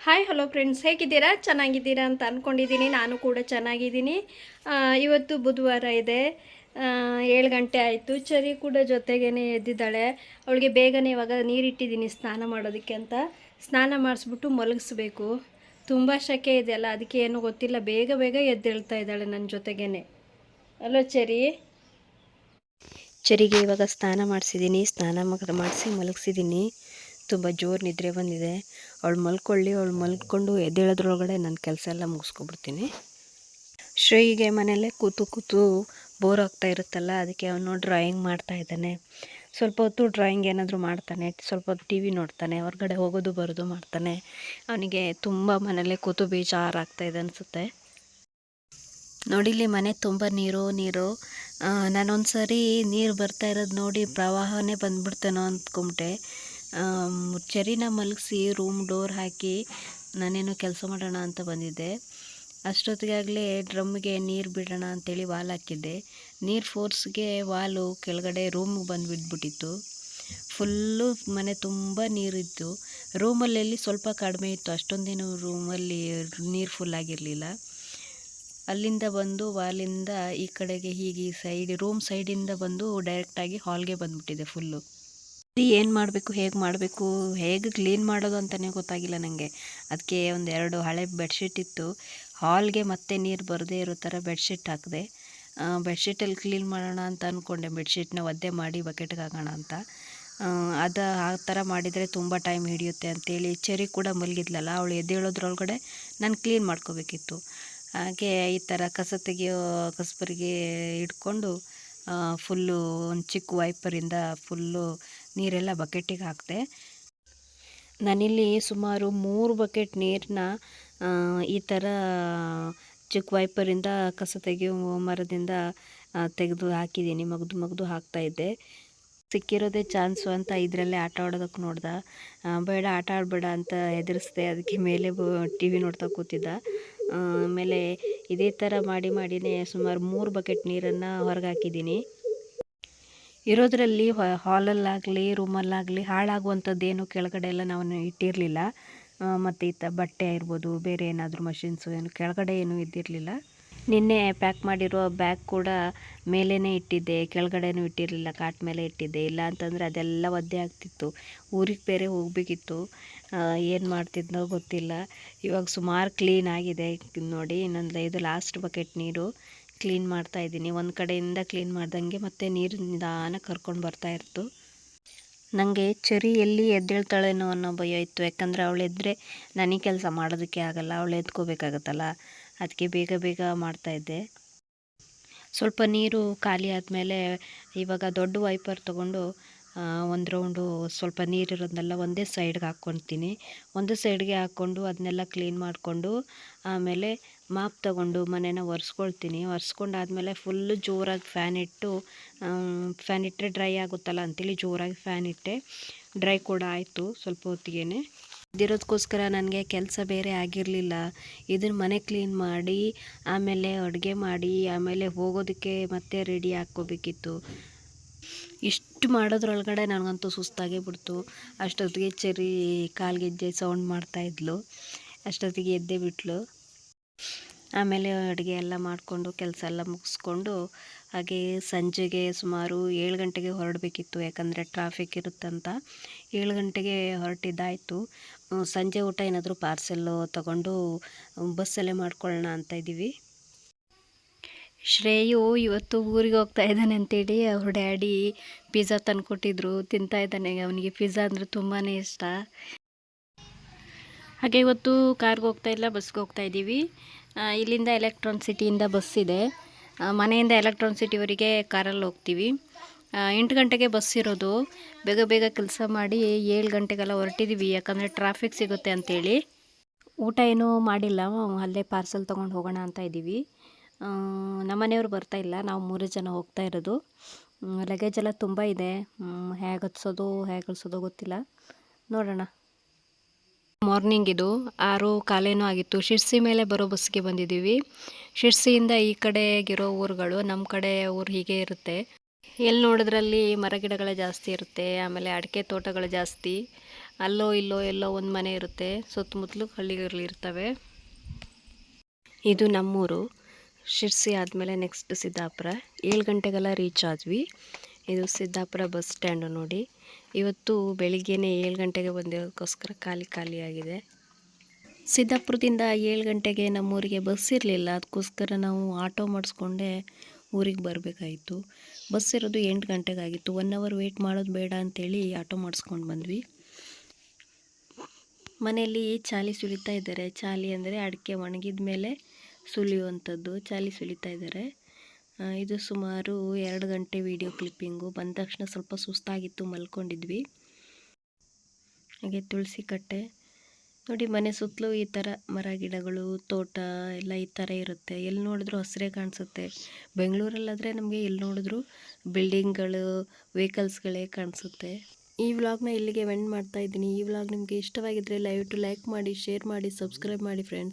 Hi hello friends ಹೇಗಿದ್ದೀರಾ? ಚೆನ್ನಾಗಿದ್ದೀರಾ ಅಂತ ಅಂದ್ಕೊಂಡಿದ್ದೀನಿ ನಾನು ಕೂಡ ಚೆನ್ನಾಗಿದ್ದೀನಿ. ಇವತ್ತು ಬುಧವಾರ ಇದೆ. ಏಳು ಗಂಟೆ ಆಯಿತು. ಚರಿ ಕೂಡ ಜೊತೆಗೇ ಎದ್ದಿದ್ದಾಳೆ. ಅವಳಿಗೆ ಬೇಗನೆ ಇವಾಗ ನೀರಿಟ್ಟಿದ್ದೀನಿ ಸ್ನಾನ ಮಾಡೋದಕ್ಕೆ ಅಂತ. ಸ್ನಾನ ಮಾಡಿಸ್ಬಿಟ್ಟು ಮಲಗಿಸ್ಬೇಕು. ತುಂಬ ಶೆಕೆ ಇದೆಯಲ್ಲ, ಅದಕ್ಕೆ ಏನೂ ಗೊತ್ತಿಲ್ಲ. ಬೇಗ ಬೇಗ ಎದ್ದೇಳ್ತಾ ಇದ್ದಾಳೆ ನನ್ನ ಜೊತೆಗೇ ಅಲೋ ಚರಿ. ಚರಿಗೆ ಇವಾಗ ಸ್ನಾನ ಮಾಡಿಸಿದ್ದೀನಿ. ಸ್ನಾನ ಮಾಡಿಸಿ ಮಲಗಿಸಿದ್ದೀನಿ. ತುಂಬ ಜೋರು ನಿದ್ರೆ ಬಂದಿದೆ. ಅವಳು ಮಲ್ಕೊಳ್ಳಿ, ಅವಳು ಮಲ್ಕೊಂಡು ಎದ್ದೇಳೋದ್ರೊಳಗಡೆ ನನ್ನ ಕೆಲಸ ಎಲ್ಲ ಮುಗಿಸ್ಕೊಬಿಡ್ತೀನಿ. ಶ್ರೀಗೆ ಮನೆಯಲ್ಲೇ ಕೂತು ಕೂತು ಬೋರ್ ಆಗ್ತಾ ಇರುತ್ತಲ್ಲ, ಅದಕ್ಕೆ ಅವನು ಡ್ರಾಯಿಂಗ್ ಮಾಡ್ತಾ ಇದ್ದಾನೆ. ಸ್ವಲ್ಪ ಹೊತ್ತು ಡ್ರಾಯಿಂಗ್ ಏನಾದರೂ ಮಾಡ್ತಾನೆ, ಸ್ವಲ್ಪ ಹೊತ್ತು ಟಿ ವಿ ನೋಡ್ತಾನೆ, ಹೊರಗಡೆ ಹೋಗೋದು ಬರೋದು ಮಾಡ್ತಾನೆ. ಅವನಿಗೆ ತುಂಬ ಮನೆಯಲ್ಲೇ ಕೂತು ಬೇಜಾರಾಗ್ತಾ ಇದೆ ಅನಿಸುತ್ತೆ. ನೋಡಿಲಿ ಮನೆ ತುಂಬ ನೀರು ನೀರು. ನಾನೊಂದು ಸರಿ ನೀರು ಬರ್ತಾ ಇರೋದು ನೋಡಿ ಪ್ರವಾಹನೇ ಬಂದ್ಬಿಡ್ತೇನೋ ಅಂದ್ಕೊಂಬಿಟ್ಟೆ ಚರಿನ ಮಲಗಿಸಿ ರೂಮ್ ಡೋರ್ ಹಾಕಿ ನಾನೇನೋ ಕೆಲಸ ಮಾಡೋಣ ಅಂತ ಬಂದಿದ್ದೆ. ಅಷ್ಟೊತ್ತಿಗಾಗಲೇ ಡ್ರಮ್ಗೆ ನೀರು ಬಿಡೋಣ ಅಂತೇಳಿ ವಾಲ್ ಹಾಕಿದ್ದೆ. ನೀರು ಫೋರ್ಸ್ಗೆ ವಾಲು ಕೆಳಗಡೆ ರೂಮಿಗೆ ಬಂದು ಬಿದ್ದುಬಿಟ್ಟಿತ್ತು ಫುಲ್ಲು ಮನೆ ತುಂಬ ನೀರಿತ್ತು. ರೂಮಲ್ಲಿ ಸ್ವಲ್ಪ ಕಡಿಮೆ ಇತ್ತು, ಅಷ್ಟೊಂದೇನು ರೂಮಲ್ಲಿ ನೀರು ಫುಲ್ ಆಗಿರಲಿಲ್ಲ. ಅಲ್ಲಿಂದ ಬಂದು ವಾಲಿಂದ ಈ ಕಡೆಗೆ ಹೀಗೆ ಸೈಡ್ ರೂಮ್ ಸೈಡಿಂದ ಬಂದು ಡೈರೆಕ್ಟಾಗಿ ಹಾಲ್ಗೆ ಬಂದುಬಿಟ್ಟಿದೆ ಫುಲ್ಲು ಏನು ಮಾಡಬೇಕು, ಹೇಗೆ ಮಾಡಬೇಕು, ಹೇಗೆ ಕ್ಲೀನ್ ಮಾಡೋದು ಅಂತಲೇ ಗೊತ್ತಾಗಿಲ್ಲ ನನಗೆ ಅದಕ್ಕೆ ಒಂದು ಎರಡು ಹಳೆ ಬೆಡ್ಶೀಟ್ ಇತ್ತು. ಹಾಲ್ಗೆ ಮತ್ತೆ ನೀರು ಬರದೇ ಇರೋ ಥರ ಬೆಡ್ಶೀಟ್ ಹಾಕಿದೆ. ಬೆಡ್ಶೀಟಲ್ಲಿ ಕ್ಲೀನ್ ಮಾಡೋಣ ಅಂತ ಅಂದ್ಕೊಂಡೆ ಬೆಡ್ಶೀಟ್ನ ಒದ್ದೆ ಮಾಡಿ ಬಕೆಟ್ಗೆ ಹಾಕೋಣ ಅಂತ. ಅದು ಆ ಥರ ಮಾಡಿದರೆ ತುಂಬ ಟೈಮ್ ಹಿಡಿಯುತ್ತೆ ಅಂತೇಳಿ ಚೆರಿ ಕೂಡ ಮಲಗಿದ್ಲಲ್ಲ, ಅವಳು ಎದ್ದೇಳೋದ್ರೊಳಗಡೆ ನಾನು ಕ್ಲೀನ್ ಮಾಡ್ಕೋಬೇಕಿತ್ತು. ಹಾಗೆ ಈ ಥರ ಕಸ ತೆಗೆಯೋ, ಕಸಬರಿಗೆ ಇಟ್ಕೊಂಡು ಫುಲ್ಲು ಒಂದು ಚಿಕ್ಕ ವೈಪರಿಂದ ಫುಲ್ಲು ನೀರೆಲ್ಲ ಬಕೆಟಿಗೆ ಹಾಕಿದೆ. ನಾನಿಲ್ಲಿ ಸುಮಾರು ಮೂರು ಬಕೆಟ್ ನೀರನ್ನ ಈ ಥರ ಚಿಕ್ಕ ವೈಪರಿಂದ ಕಸ ತೆಗೆಯೋ ಮರದಿಂದ ತೆಗೆದು ಹಾಕಿದ್ದೀನಿ, ಮಗ್ದು ಮಗ್ದು ಹಾಕ್ತಾಯಿದ್ದೆ ಸಿಕ್ಕಿರೋದೇ ಚಾನ್ಸು ಅಂತ ಇದರಲ್ಲೇ ಆಟ ಆಡೋದಕ್ಕೆ ನೋಡ್ದ. ಬೇಡ, ಆಟ ಆಡಬೇಡ ಅಂತ ಹೆದರಿಸ್ದೆ, ಅದಕ್ಕೆ ಮೇಲೆ ಟಿ ವಿ ನೋಡ್ತಾ ಕೂತಿದ್ದ. ಆಮೇಲೆ ಇದೇ ಥರ ಮಾಡಿ ಮಾಡಿನೇ ಸುಮಾರು ಮೂರು ಬಕೆಟ್ ನೀರನ್ನು ಹೊರಗೆ ಹಾಕಿದ್ದೀನಿ ಇರೋದರಲ್ಲಿ ಹಾಲಲ್ಲಾಗಲಿ, ರೂಮಲ್ಲಾಗಲಿ ಹಾಳಾಗುವಂಥದ್ದೇನು ಕೆಳಗಡೆ ಎಲ್ಲ ನಾವು ಇಟ್ಟಿರಲಿಲ್ಲ. ಮತ್ತು ಈ ಬಟ್ಟೆ ಇರ್ಬೋದು ಬೇರೆ ಏನಾದರೂ ಮಷಿನ್ಸು ಏನು ಕೆಳಗಡೆ ಏನೂ ಇದ್ದಿರಲಿಲ್ಲ. ನಿನ್ನೆ ಪ್ಯಾಕ್ ಮಾಡಿರೋ ಬ್ಯಾಗ್ ಕೂಡ ಮೇಲೇ ಇಟ್ಟಿದ್ದೆ, ಕೆಳಗಡೆನೂ ಇಟ್ಟಿರಲಿಲ್ಲ, ಕಾಟ್ ಮೇಲೆ ಇಟ್ಟಿದ್ದೆ. ಇಲ್ಲ ಅಂತಂದರೆ ಅದೆಲ್ಲ ಒದ್ದೆ ಆಗ್ತಿತ್ತು. ಊರಿಗೆ ಬೇರೆ ಹೋಗಬೇಕಿತ್ತು. ಏನು ಮಾಡ್ತಿದ್ನೋ ಗೊತ್ತಿಲ್ಲ. ಇವಾಗ ಸುಮಾರು ಕ್ಲೀನ್ ಆಗಿದೆ. ನೋಡಿ ಇನ್ನೊಂದು ಇದು ಲಾಸ್ಟ್ ಬಕೆಟ್ ನೀರು. ಕ್ಲೀನ್ ಮಾಡ್ತಾ ಇದ್ದೀನಿ. ಒಂದು ಕಡೆಯಿಂದ ಕ್ಲೀನ್ ಮಾಡ್ದಂಗೆ ಮತ್ತೆ ನೀರು ನಿಧಾನ ಕರ್ಕೊಂಡು ಬರ್ತಾ ಇತ್ತು ನನಗೆ ಚರಿ ಎಲ್ಲಿ ಎದ್ದೇಳ್ತಾಳೇನೋ ಅನ್ನೋ ಭಯ ಇತ್ತು. ಯಾಕಂದರೆ ಅವಳು ಎದ್ದರೆ ನನಗೆ ಕೆಲಸ ಮಾಡೋದಕ್ಕೆ ಆಗಲ್ಲ. ಅವಳು ಎದ್ಕೋಬೇಕಾಗತ್ತಲ್ಲ. ಅದಕ್ಕೆ ಬೇಗ ಬೇಗ ಮಾಡ್ತಾಯಿದ್ದೆ ಸ್ವಲ್ಪ ನೀರು ಖಾಲಿ ಆದಮೇಲೆ ಇವಾಗ ದೊಡ್ಡ ವೈಪರ್ ತೊಗೊಂಡು ಒಂದು ರೌಂಡು ಸ್ವಲ್ಪ ನೀರಿರೋದನ್ನೆಲ್ಲ ಒಂದೇ ಸೈಡ್ಗೆ ಹಾಕ್ಕೊತೀನಿ ಒಂದೇ ಸೈಡ್ಗೆ ಹಾಕ್ಕೊಂಡು ಅದನ್ನೆಲ್ಲ ಕ್ಲೀನ್ ಮಾಡಿಕೊಂಡು, ಆಮೇಲೆ ಮಾಪ್ ತಗೊಂಡು ಮನೇನ ಒರೆಸ್ಕೊಳ್ತೀನಿ. ಒರೆಸ್ಕೊಂಡಾದ್ಮೇಲೆ ಫುಲ್ಲು ಜೋರಾಗಿ ಫ್ಯಾನ್ ಇಟ್ಟು ಫ್ಯಾನ್ ಇಟ್ಟರೆ ಡ್ರೈ ಆಗುತ್ತಲ್ಲ ಅಂತೇಳಿ ಜೋರಾಗಿ ಫ್ಯಾನ್ ಇಟ್ಟೆ. ಡ್ರೈ ಕೂಡ ಆಯಿತು ಸ್ವಲ್ಪ ಹೊತ್ತಿಗೆ ಇದಿರೋದಕ್ಕೋಸ್ಕರ ನನಗೆ ಕೆಲಸ ಬೇರೆ ಆಗಿರಲಿಲ್ಲ. ಇದನ್ನು ಮನೆ ಕ್ಲೀನ್ ಮಾಡಿ, ಆಮೇಲೆ ಅಡುಗೆ ಮಾಡಿ, ಆಮೇಲೆ ಹೋಗೋದಕ್ಕೆ ಮತ್ತೆ ರೆಡಿ ಹಾಕ್ಕೋಬೇಕಿತ್ತು. ಇಷ್ಟು ಮಾಡೋದ್ರೊಳಗಡೆ ನನಗಂತೂ ಸುಸ್ತಾಗೇ ಬಿಡ್ತು. ಅಷ್ಟೊತ್ತಿಗೆ ಚರಿ, ಕಾಲ್ಗೆಜ್ಜೆ ಸೌಂಡ್ ಮಾಡ್ತಾಯಿದ್ಲು ಅಷ್ಟೊತ್ತಿಗೆ ಎದ್ದೇ ಬಿಟ್ಲು. ಆಮೇಲೆ ಅಡುಗೆ ಎಲ್ಲ ಮಾಡಿಕೊಂಡು, ಕೆಲಸ ಎಲ್ಲ ಮುಗಿಸ್ಕೊಂಡು, ಹಾಗೆ ಸಂಜೆಗೆ ಸುಮಾರು ಏಳು ಗಂಟೆಗೆ ಹೊರಡಬೇಕಿತ್ತು. ಯಾಕಂದರೆ ಟ್ರಾಫಿಕ್ ಇರುತ್ತಂತ. ಏಳು ಗಂಟೆಗೆ ಹೊರಟಿದ್ದಾಯಿತು. ಸಂಜೆ ಊಟ ಏನಾದರೂ ಪಾರ್ಸೆಲ್ಲು ತಗೊಂಡು ಬಸ್ಸಲ್ಲೇ ಮಾಡ್ಕೊಳ್ಳೋಣ ಅಂತ ಇದ್ದೀವಿ. ಶ್ರೇಯು ಇವತ್ತು ಊರಿಗೆ ಹೋಗ್ತಾ ಇದ್ದಾನೆ ಅಂತೇಳಿ, ಅವ್ರ ಡ್ಯಾಡಿ ಪಿಜ್ಜಾ ತಂದುಕೊಟ್ಟಿದ್ರು, ತಿಂತಾ ಇದ್ದಾನೆ. ಅವನಿಗೆ ಪಿಜ್ಜಾ ಅಂದರೆ ತುಂಬಾ ಇಷ್ಟ. ಹಾಗೆ ಇವತ್ತು ಕಾರ್ಗೆ ಹೋಗ್ತಾ ಇಲ್ಲ ಬಸ್ಗೆ ಹೋಗ್ತಾ ಇದ್ದೀವಿ. ಇಲ್ಲಿಂದ ಎಲೆಕ್ಟ್ರಾನ್ ಸಿಟಿಯಿಂದ ಬಸ್ ಇದೆ. ಮನೆಯಿಂದ ಎಲೆಕ್ಟ್ರಾನ್ ಸಿಟಿವರೆಗೆ ಕಾರಲ್ಲಿ ಹೋಗ್ತೀವಿ. ಎಂಟು ಗಂಟೆಗೆ ಬಸ್ ಇರೋದು. ಬೇಗ ಬೇಗ ಕೆಲಸ ಮಾಡಿ ಏಳು ಗಂಟೆಗೆಲ್ಲ ಹೊರಟಿದ್ದೀವಿ ಯಾಕಂದರೆ ಟ್ರಾಫಿಕ್ ಸಿಗುತ್ತೆ ಅಂತೇಳಿ. ಊಟ ಏನೂ ಮಾಡಿಲ್ಲ. ಅಲ್ಲೇ ಪಾರ್ಸೆಲ್ ತೊಗೊಂಡು ಹೋಗೋಣ ಅಂತ ಇದ್ದೀವಿ. ಬರ್ತಾ ಇಲ್ಲ. ನಾವು ಮೂರು ಜನ ಹೋಗ್ತಾ ಇರೋದು. ಲಗೇಜ್ ಎಲ್ಲ ತುಂಬ ಇದೆ. ಹೇಗೆ ಹಚ್ಚೋದು ಹೇಗೆ ಕಳಿಸೋದು ಗೊತ್ತಿಲ್ಲ. ನೋಡೋಣ. ಮಾರ್ನಿಂಗ್ ಇದು. ಆರು ಕಾಲೇನೂ ಆಗಿತ್ತು. ಶಿರ್ಸಿ ಮೇಲೆ ಬರೋ ಬಸ್ಗೆ ಬಂದಿದ್ದೀವಿ. ಶಿರ್ಸಿಯಿಂದ ಈ ಕಡೆಗಿರೋ ಊರುಗಳು ನಮ್ಮ ಕಡೆ ಊರು ಹೀಗೆ ಇರುತ್ತೆ. ಎಲ್ಲಿ ನೋಡಿದ್ರಲ್ಲಿ ಮರಗಿಡಗಳೇ ಜಾಸ್ತಿ ಇರುತ್ತೆ, ಆಮೇಲೆ ಅಡಿಕೆ ತೋಟಗಳು ಜಾಸ್ತಿ. ಅಲ್ಲೋ ಇಲ್ಲೋ ಎಲ್ಲೋ ಒಂದು ಮನೆ ಇರುತ್ತೆ. ಸುತ್ತಮುತ್ತಲು ಹಳ್ಳಿಗಳು ಇರ್ತವೆ. ಇದು ನಮ್ಮೂರು. ಶಿರ್ಸಿ ಆದಮೇಲೆ ನೆಕ್ಸ್ಟ್ ಸಿದ್ದಾಪುರ. ಏಳು ಗಂಟೆಗೆಲ್ಲ ರೀಚ್ ಆದ್ವಿ. ಇದು ಸಿದ್ದಾಪುರ ಬಸ್ ಸ್ಟ್ಯಾಂಡು ನೋಡಿ. ಇವತ್ತು ಬೆಳಿಗ್ಗೆನೇ ಏಳು ಗಂಟೆಗೆ ಬಂದಿರೋದಕ್ಕೋಸ್ಕರ ಖಾಲಿ ಖಾಲಿಯಾಗಿದೆ. ಸಿದ್ದಾಪುರದಿಂದ ಏಳು ಗಂಟೆಗೆ ನಮ್ಮೂರಿಗೆ ಬಸ್ ಇರಲಿಲ್ಲ. ಅದಕ್ಕೋಸ್ಕರ ನಾವು ಆಟೋ ಮಾಡಿಸ್ಕೊಂಡೆ ಊರಿಗೆ ಬರಬೇಕಾಯಿತು ಬಸ್ ಇರೋದು ಎಂಟು ಗಂಟೆಗಾಗಿತ್ತು. ಒನ್ ಅವರ್ ವೆಯ್ಟ್ ಮಾಡೋದು ಬೇಡ ಅಂತೇಳಿ ಆಟೋ ಮಾಡಿಸ್ಕೊಂಡು ಬಂದ್ವಿ. ಮನೆಯಲ್ಲಿ ಚಾಲಿ ಸುಳಿತಾ ಇದ್ದಾರೆ. ಚಾಲಿ ಅಂದರೆ ಅಡಿಕೆ ಒಣಗಿದ ಮೇಲೆ ಸುಲಿಯುವಂಥದ್ದು. ಚಾಲಿ ಸುಳಿತಾ ಇದ್ದಾರೆ. ಇದು ಸುಮಾರು ಎರಡು ಗಂಟೆ ವಿಡಿಯೋ ಕ್ಲಿಪ್ಪಿಂಗು ಬಂದ ತಕ್ಷಣ ಸ್ವಲ್ಪ ಸುಸ್ತಾಗಿತ್ತು, ಮಲ್ಕೊಂಡಿದ್ವಿ. ಹಾಗೆ ತುಳಸಿ ಕಟ್ಟೆ. ನೋಡಿ ಮನೆ ಸುತ್ತಲೂ ಈ ಥರ ಮರ ಗಿಡಗಳು, ತೋಟ ಎಲ್ಲ ಈ ಥರ ಇರುತ್ತೆ. ಎಲ್ಲಿ ನೋಡಿದ್ರು ಹಸಿರೇ ಕಾಣಿಸುತ್ತೆ. ಬೆಂಗಳೂರಲ್ಲಾದರೆ ನಮಗೆ ಎಲ್ಲಿ ನೋಡಿದ್ರು ಬಿಲ್ಡಿಂಗ್ಗಳು ವೆಹಿಕಲ್ಸ್ಗಳೇ ಕಾಣಿಸುತ್ತೆ. ಈ ವ್ಲಾಗ್ನ ಇಲ್ಲಿಗೆ ವೆಂಡ್ ಮಾಡ್ತಾ ಇದ್ದೀನಿ. ಈ ವ್ಲಾಗ್ ನಿಮಗೆ ಇಷ್ಟವಾಗಿದ್ದರೆ ಟು ಲೈಕ್ ಮಾಡಿ ಶೇರ್ ಮಾಡಿ ಸಬ್ಸ್ಕ್ರೈಬ್ ಮಾಡಿ ಫ್ರೆಂಡ್ಸ್